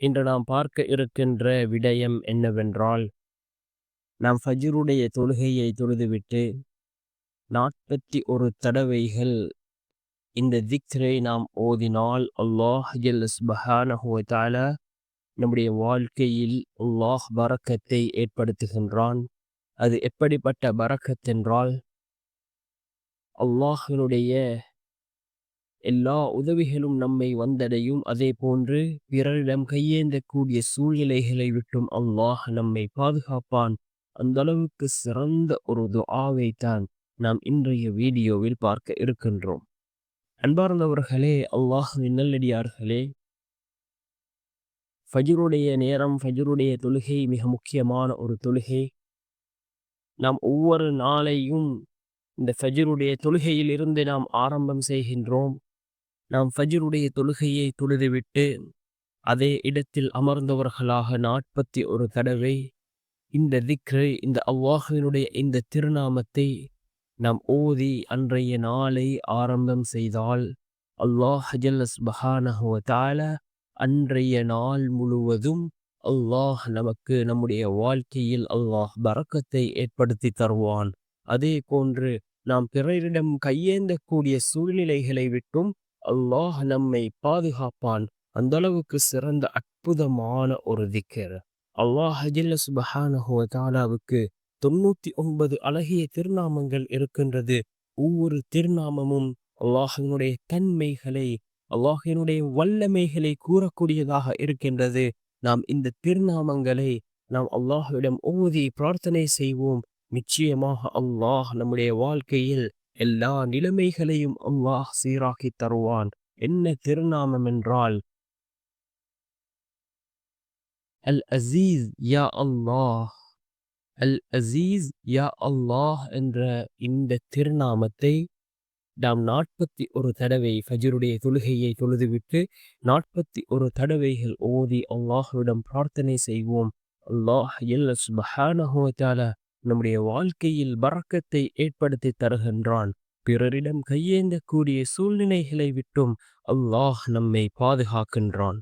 இன்று நாம் பார்க்க இருக்கின்ற விடயம் என்னவென்றால் நாம் ஃபஜ்ருடைய தொழுகையை தொழுதுவிட்டு நாற்பத்தி ஒரு தடவைகள் இந்த திக்ரை நாம் ஓதினால் அல்லாஹ் ஜல்லுஸ்பஹானஹுவத்தால நம்முடைய வாழ்க்கையில் அல்லாஹ் பறக்கத்தை ஏற்படுத்துகின்றான். அது எப்படிப்பட்ட பறக்கத்தென்றால் அல்லாஹினுடைய எல்லா உதவிகளும் நம்மை வந்தடையும். அதே போன்று பிறரிடம் கையேந்தக்கூடிய சூழ்நிலைகளை விட்டும் அல்லாஹ் நம்மை பாதுகாப்பான். அந்த அளவுக்கு சிறந்த ஒரு துஆவை தான் நாம் இன்றைய வீடியோவில் பார்க்க இருக்கின்றோம். அன்பார்ந்தவர்களே அல்லாஹ் நல்லடியார்களே. ஃபஜ்ருடைய நேரம் ஃபஜ்ருடைய தொழுகை மிக முக்கியமான ஒரு தொழுகை. நாம் ஒவ்வொரு நாளையும் இந்த ஃபஜ்ருடைய தொழுகையில் இருந்து நாம் ஆரம்பம் செய்கின்றோம். நாம் ஃபஜ்ருடைய தொழுகையை தொழுதுவிட்டு அதே இடத்தில் அமர்ந்தவர்களாக நாற்பத்தி ஒரு தடவை இந்த திக்ரை இந்த அவ்வாஹினுடைய இந்த திருநாமத்தை நாம் ஓதி அன்றைய நாளை ஆரம்பம் செய்தால் அல்லாஹ் ஹஜல்லஸ் பஹானஹுவதால அன்றைய நாள் முழுவதும் அல்லாஹ் நமக்கு நம்முடைய வாழ்க்கையில் அல்லாஹ் பறக்கத்தை ஏற்படுத்தி தருவான். அதே போன்று நாம் பிறரிடம் கையேந்தக்கூடிய சூழ்நிலைகளை விட்டும் அல்லாஹ் நம்மை பாதுகாப்பான். அந்த அளவுக்கு சிறந்த அற்புதமான ஒரு திக்கர். அல்லாஹ் தாலாவுக்கு தொண்ணூத்தி ஒன்பது அழகிய திருநாமங்கள் இருக்கின்றது. ஒவ்வொரு திருநாமமும் அல்லாஹினுடைய தன்மைகளை அல்லாஹினுடைய வல்லமைகளை கூறக்கூடியதாக இருக்கின்றது. நாம் இந்த திருநாமங்களை நாம் அல்லாஹுவிடம் ஓதி பிரார்த்தனை செய்வோம். நிச்சயமாக அல்லாஹ் நம்முடைய வாழ்க்கையில் எல்லா நிலைமைகளையும் அல்லாஹ் சீராக்கி தருவான் என்ன திருநாமம் என்றால் அல் அசீஸ் யா அல்லாஹ் அல் அசீஸ் யா அல்லாஹ் என்ற இந்த திருநாமத்தை நாம் நாற்பத்தி ஒரு தடவை ஃபஜருடைய தொழுகையை தொழுதுவிட்டு நாற்பத்தி ஒரு தடவைகள் ஓதி அல்லாஹுவிடம் பிரார்த்தனை செய்வோம் அல்லாஹ் எல்ல சுபஹானஹுவத்தால நம்முடைய வாழ்க்கையில் பறக்கத்தை ஏற்படுத்தி தருகின்றான். பிறரிடம் கையேந்தக்கூடிய சூழ்நிலைகளை விட்டும் அல்லாஹ் நம்மை பாதுகாக்கின்றான்.